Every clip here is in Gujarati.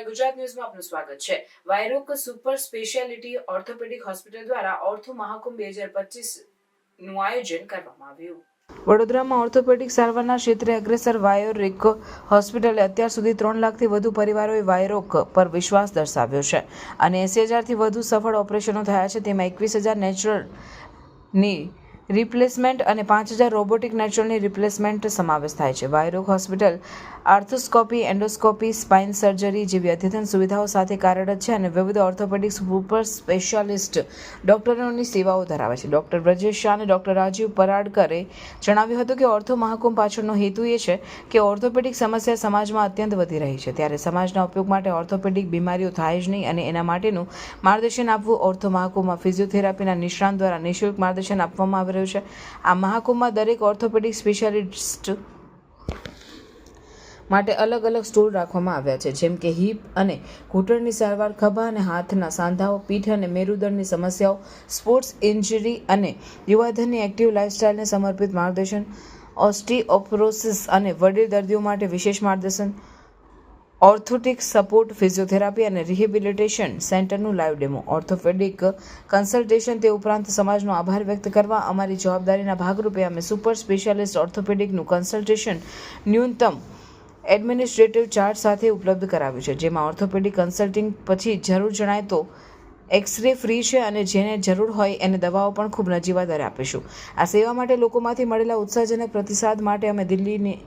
નમસ્કાર ગુજરાત ન્યૂઝમાં આપનું સ્વાગત છે. વાયરોક સુપર સ્પેશિયાલિટી ઓર્થોપેડિક હોસ્પિટલ દ્વારા ઓર્થો મહાકુંભ બે હજાર પચીસનું આયોજન કરવામાં આવ્યું. વડોદરામાં ઓર્થોપેડિક સારવારના ક્ષેત્રે અગ્રેસર વાયોરિક હોસ્પિટલે અત્યાર સુધી ત્રણ લાખથી વધુ પરિવારોએ વાયરોક પર વિશ્વાસ દર્શાવ્યો છે અને એસી હજારથી વધુ સફળ ઓપરેશનો થયા છે. તેમાં એકવીસ હજાર નેચરલની રિપ્લેસમેન્ટ અને પાંચ હજાર રોબોટિક નેચરલની રિપ્લેસમેન્ટ સમાવેશ થાય છે. વાયરોગ hospital, arthroscopy, endoscopy, spine surgery જેવી અદ્યતન સુવિધાઓ સાથે કાર્યરત છે અને વિવિધ ઓર્થોપેડિક સુપર સ્પેશિયાલિસ્ટ ડોક્ટરોની સેવાઓ ધરાવે છે. ડોક્ટર બ્રજેશ શાહ અને ડોક્ટર રાજીવ પરાડકરે જણાવ્યું હતું કે ઓર્થો મહાકુંભ પાછળનો હેતુ એ છે કે ઓર્થોપેડિક સમસ્યા સમાજમાં અત્યંત વધી રહી છે. ત્યારે સમાજના ઉપયોગ માટે ઓર્થોપેડિક બીમારીઓ થાય જ નહીં અને એના માટેનું માર્ગદર્શન આપવું ઓર્થો મહાકુંભમાં ફિઝિયોથેરાપીના નિષ્ણાંત દ્વારા નિઃશુલ્ક માર્ગદર્શન આપવામાં આવી રહ્યું છે. આ મહાકુંભમાં દરેક ઓર્થોપેડિક સ્પેશિયાલિસ્ટ માટે અલગ અલગ સ્ટોલ રાખવામાં આવ્યા છે. જેમ કે હિપ અને ઘૂંટણની સારવાર, ખભા અને હાથના સાંધાઓ, પીઠ અને મેરુદંડની સમસ્યાઓ સ્પોર્ટ્સ ઇન્જરી અને યુવાધનની એક્ટિવ લાઇફસ્ટાઇલને સમર્પિત માર્ગદર્શન ઓસ્ટીઓપરોસિસ અને વડીલ દર્દીઓ માટે વિશેષ માર્ગદર્શન ઓર્થોટિક સપોર્ટ, ફિઝિયોથેરાપી અને રિહેબિલિટેશન સેન્ટરનું લાઈવ ડેમો. ઓર્થોપેડિક કન્સલ્ટેશન તે ઉપરાંત સમાજનો આભાર વ્યક્ત કરવા અમારી જવાબદારીના ભાગરૂપે અમે સુપર સ્પેશિયાલિસ્ટ ઓર્થોપેડિકનું કન્સલ્ટેશન ન્યૂનતમ એડમિનિસ્ટ્રેટિવ ચાર્જ સાથે ઉપલબ્ધ કરાવ્યું છે, જેમાં ઓર્થોપેડિક કન્સલ્ટિંગ પછી જરૂર જણાય તો એક્સરે ફ્રી છે અને જેને જરૂર હોય એને દવાઓ પણ ખૂબ નજીવા દરે આપીશું. આ સેવા માટે લોકોમાંથી મળેલા ઉત્સાહજનક પ્રતિસાદ માટે અમે દિલ્હીની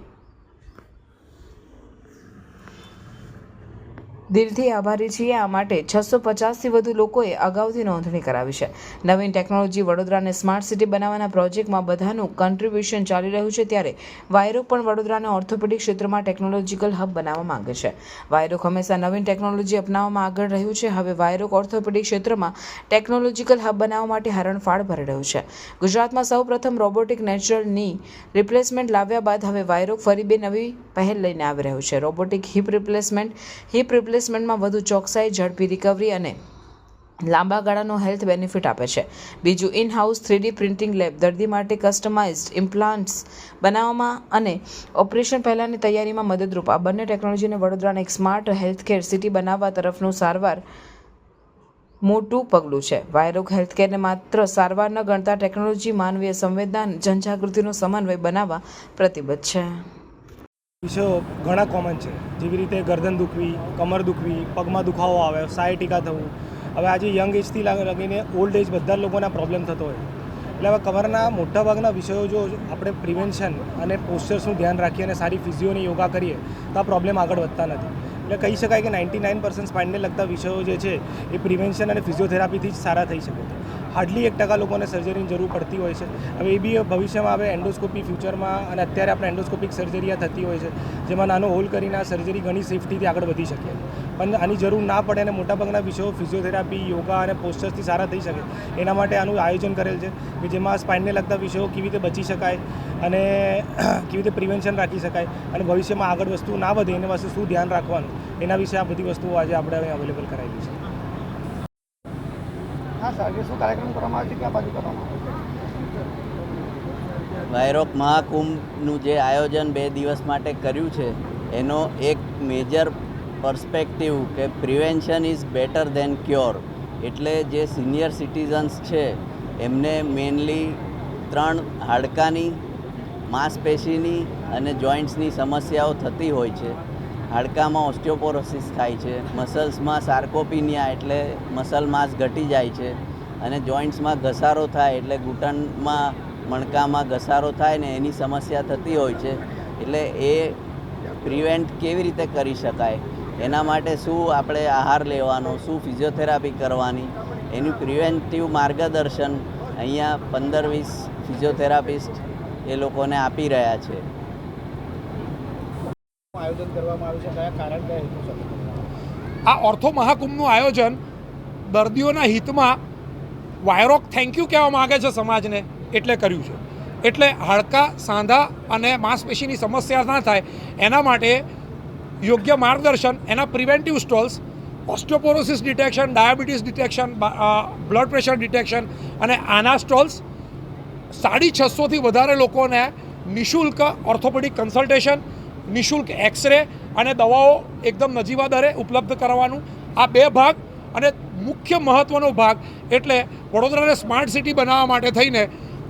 દિલથી આભારી છીએ. આ માટે છસો પચાસથી વધુ લોકોએ અગાઉથી નોંધણી કરાવી છે. નવીન ટેકનોલોજી વડોદરાને સ્માર્ટ સિટી બનાવવાના પ્રોજેક્ટમાં બધાનું કન્ટ્રીબ્યુશન ચાલી રહ્યું છે ત્યારે વાયરોક પણ વડોદરાને ઓર્થોપેડિક ક્ષેત્રમાં ટેકનોલોજીકલ હબ બનાવવા માંગે છે. વાયરોક હંમેશા નવીન ટેકનોલોજી અપનાવવામાં આગળ રહ્યું છે. હવે વાયરોક ઓર્થોપેડિક ક્ષેત્રમાં ટેકનોલોજીકલ હબ બનાવવા માટે હરણફાળ ભરી રહ્યું છે. ગુજરાતમાં સૌ પ્રથમ રોબોટિક નેચરલની રિપ્લેસમેન્ટ લાવ્યા બાદ હવે વાયરોક ફરી બે નવી પહેલ લઈને આવી રહ્યું છે. રોબોટિક હિપ રિપ્લેસમેન્ટ હિપ રિપ્લેસમેન્ટમાં વધુ ચોકસાઈ, ઝડપી રિકવરી અને લાંબા ગાળાનો હેલ્થ બેનિફિટ આપે છે. બીજું in house three D printing lab દર્દી માટે કસ્ટમાઇઝ્ડ ઇમ્પ્લાન્ટ્સ બનાવવામાં અને ઓપરેશન પહેલાંની તૈયારીમાં મદદરૂપ. આ બંને ટેકનોલોજીને વડોદરાને એક સ્માર્ટ હેલ્થકેર સિટી બનાવવા તરફનું સારવાર મોટું પગલું છે. વાયરોગ હેલ્થકેરને માત્ર સારવાર ન ગણતા ટેકનોલોજી, માનવીય સંવેદના, જનજાગૃતિનો સમન્વય બનાવવા પ્રતિબદ્ધ છે. વિષયો ઘણા કોમન છે. જેવી રીતે ગરદન દુખવી, કમર દુખવી, પગમાં દુખાવો આવે સાયટિકા થવું. હવે આજે યંગ એજથી લગીને ઓલ્ડ એજ બધા લોકોને પ્રોબ્લેમ થતો હોય. એટલે હવે કમરના મોટાભાગના વિષયો જો આપણે પ્રિવેન્શન અને પોસ્ચર્સનું ધ્યાન રાખીએ અને સારી ફિઝિયોની યોગા કરીએ, તો આ પ્રોબ્લેમ આગળ વધતા નથી. એટલે કહી શકાય કે નાઇન્ટી નાઇન પર્સન્ટ સ્પાઇનને લગતા વિષયો જે છે, એ પ્રિવેન્શન અને ફિઝિયોથેરાપીથી જ સારા થઈ શકે છે. હાર્ડલી એક ટકા લોકોને સર્જરીની જરૂર પડતી હોય છે. હવે એ બી ભવિષ્યમાં હવે એન્ડોસ્કોપી ફ્યુચરમાં અને અત્યારે આપણે એન્ડોસ્કોપિક સર્જરી આ થતી હોય છે, જેમાં નાનો હોલ કરીને આ સર્જરી ઘણી સેફટીથી આગળ વધી શકે. પણ આની જરૂર ના પડે અને મોટાભાગના વિષયો ફિઝિયોથેરાપી યોગા અને પોસ્ટર્સથી સારા થઈ શકે. એના માટે આનું આયોજન કરેલ છે કે જેમાં સ્પાઇનને લગતા વિષયો કેવી રીતે બચી શકાય અને કેવી રીતે પ્રિવેન્શન રાખી શકાય અને ભવિષ્યમાં આગળ વસ્તુ ના વધે એના પાસે શું ધ્યાન રાખવાનું, એના વિશે આ બધી વસ્તુઓ આજે આપણે અવેલેબલ કરાવી છે. ક્યાં વાયરોક મહાકુંભનું જે આયોજન બે દિવસ માટે કર્યું છે, એનો એક મેજર પર્સપેક્ટિવ કે prevention is better than cure એટલે જે સિનિયર સિટીઝન્સ છે, એમને મેનલી ત્રણ હાડકાની, માંસપેશીની અને જોઈન્ટ્સની સમસ્યાઓ થતી હોય છે. હાડકામાં ઓસ્ટિયોપોરોસિસ થાય છે, મસલ્સમાં સાર્કોપિનિયા એટલે મસલ માસ ઘટી જાય છે અને જોઈન્ટ્સમાં ઘસારો થાય એટલે ઘૂંટણમાં મણકામાં ઘસારો થાય ને એની સમસ્યા થતી હોય છે. એટલે એ પ્રિવેન્ટ કેવી રીતે કરી શકાય? એના માટે શું આપણે આહાર લેવાનો, શું ફિઝિયોથેરાપી કરવાની? એનું પ્રિવેન્ટિવ માર્ગદર્શન અહીંયા પંદર વીસ ફિઝિયોથેરાપિસ્ટ એ લોકોને આપી રહ્યા છે. આયોજન કરવામાં આવ્યું છે, કયા કારણ, કયા હેતુ આ ઓર્થો મહાકુંભનું આયોજન દર્દીઓના હિતમાં વાયરોક થેન્ક યુ કહેવા માગે છે સમાજને, એટલે કર્યું છે. એટલે હાડકા, સાંધા અને માંસપેશીની સમસ્યા ના થાય, એના માટે યોગ્ય માર્ગદર્શન, એના preventive stalls osteoporosis detection diabetes detection blood pressure detection અને આના સ્ટોલ્સ સાડી છસોથી વધારે લોકોને નિઃશુલ્ક ઓર્થોપેડિક કન્સલ્ટેશન નિઃશુલ્ક એક્સરે અને દવાઓ એકદમ નજીવા દરે ઉપલબ્ધ કરવાનું આ બે ભાગ અને મુખ્ય મહત્ત્વનો ભાગ એટલે વડોદરાને સ્માર્ટ સિટી બનાવવા માટે થઈને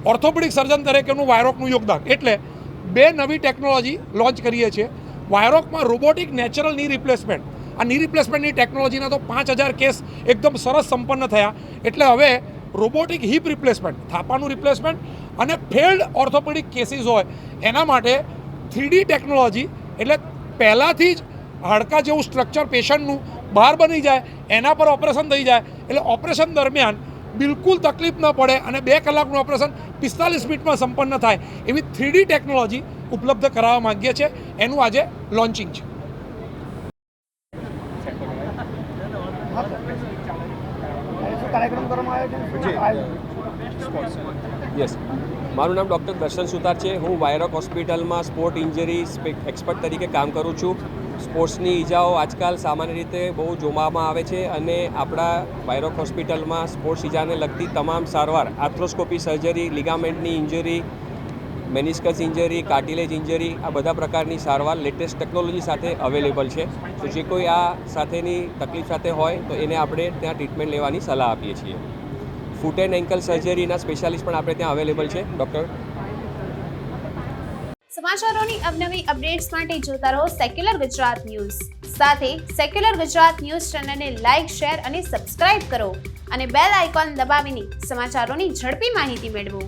ઓર્થોપેડિક સર્જન તરીકેનું વાયરોકનું યોગદાન. એટલે બે નવી ટેકનોલોજી લોન્ચ કરીએ છીએ. વાયરોકમાં રોબોટિક નેચરલની રિપ્લેસમેન્ટ. આ ની રિપ્લેસમેન્ટની ટેકનોલોજીના તો પાંચ હજાર કેસ એકદમ સરસ સંપન્ન થયા. એટલે હવે રોબોટિક હિપ રિપ્લેસમેન્ટ, થાપાનું રિપ્લેસમેન્ટ અને ફેલ્ડ ઓર્થોપેડિક કેસીસ હોય એના માટે થ્રીડી ટેકનોલોજી એટલે પહેલાંથી જ હાડકા જેવું સ્ટ્રક્ચર પેશન્ટનું બહાર બની જાય એના પર ઓપરેશન થઈ જાય એટલે ઓપરેશન દરમિયાન બિલકુલ તકલીફ ન પડે અને બે કલાકનું ઓપરેશન પિસ્તાલીસ મિનિટમાં સંપન્ન થાય એવી થ્રીડી ટેકનોલોજી ઉપલબ્ધ કરાવવા માંગીએ છીએ. એનું આજે લોન્ચિંગ છે. કાર્યક્રમ કરવામાં આવ્યો છે? યસ મારું નામ ડૉક્ટર દર્શન સુતાર છે. હું વાયરોક હોસ્પિટલમાં સ્પોર્ટ ઇન્જરી એક્સપર્ટ તરીકે કામ કરું છું. સ્પોર્ટ્સની ઈજાઓ આજકાલ સામાન્ય રીતે બહુ જોવામાં આવે છે અને આપણા વાયરોક હોસ્પિટલમાં સ્પોર્ટ્સ ઈજાને લગતી તમામ સારવાર, arthroscopy surgery, લિગામેન્ટની injury, meniscus injury, cartilage injury, આ બધા પ્રકારની સારવાર લેટેસ્ટ ટેકનોલોજી સાથે અવેલેબલ છે. તો જે કોઈ આ સાથેની તકલીફ સાથે હોય તો એને આપણે ત્યાં ટ્રીટમેન્ટ લેવાની સલાહ આપીએ છીએ. ફૂટ એન્ડ એન્કલ સર્જરીના સ્પેશિયાલિસ્ટ પણ આપણે ત્યાં અવેલેબલ છે ડૉક્ટર સમાચારોની અવનવી અપડેટ્સ માટે જોતા રહો સેક્યુલર ગુજરાત ન્યૂઝ સાથે સેક્યુલર ગુજરાત ન્યૂઝ ચેનલને લાઇક શેર અને સબસ્ક્રાઇબ કરો અને બેલ આઇકોન દબાવીને સમાચારોની ઝડપી માહિતી મેળવો.